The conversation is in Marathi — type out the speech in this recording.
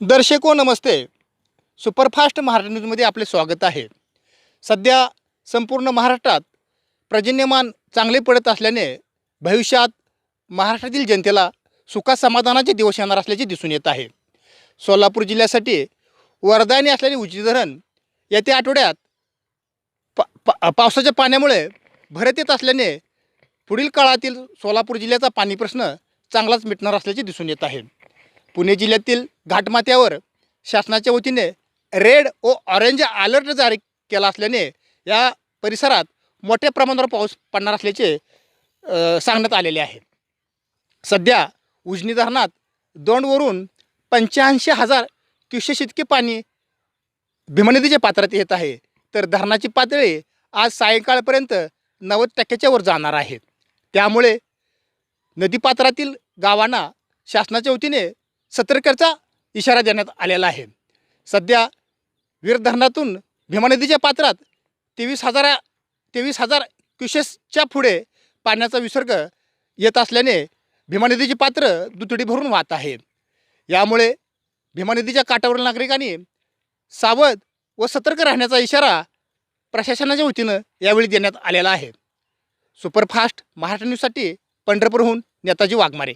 दर्शको नमस्ते. सुपरफास्ट महाराष्ट्र न्यूजमध्ये आपले स्वागत आहे. सध्या संपूर्ण महाराष्ट्रात पर्जन्यमान चांगले पडत असल्याने भविष्यात महाराष्ट्रातील जनतेला सुखा समाधानाचे दिवस येणार असल्याचे दिसून येत आहे. सोलापूर जिल्ह्यासाठी वरदानी असलेले उजनी धरण येत्या आठवड्यात पा पा पावसाच्या पाण्यामुळे भरत येत असल्याने पुढील काळातील सोलापूर जिल्ह्याचा पाणी प्रश्न चांगलाच मिटणार असल्याचे दिसून येत आहे. पुणे जिल्ह्यातील घाटमाथ्यावर शासनाच्या वतीने रेड व ऑरेंज अलर्ट जारी केला असल्याने या परिसरात मोठ्या प्रमाणावर पाऊस पडणार असल्याचे सांगण्यात आलेले आहे. सध्या उजनी धरणात दोंडवरून पंच्याऐंशी हजार क्युसेस इतके पाणी भीमा नदीच्या पात्रात येत आहे. तर धरणाची पातळी आज सायंकाळपर्यंत नव्वद टक्क्याच्या वर जाणार आहे. त्यामुळे नदीपात्रातील गावांना शासनाच्या वतीने सतर्कचा इशारा देण्यात आलेला आहे. सध्या वीर धरणातून भीमा नदीच्या पात्रात तेवीस हजार तेवीस हजार क्युसेसच्या पुढे पाण्याचा विसर्ग येत असल्याने भीमा नदीचे पात्र दुतडी भरून वाहत आहे यामुळे भीमा नदीच्या काठावरील नागरिकांनी सावध व सतर्क राहण्याचा इशारा प्रशासनाच्या वतीनं यावेळी देण्यात आलेला आहे. सुपरफास्ट महाराष्ट्र न्यूजसाठी पंढरपूरहून नेताजी वाघमारे.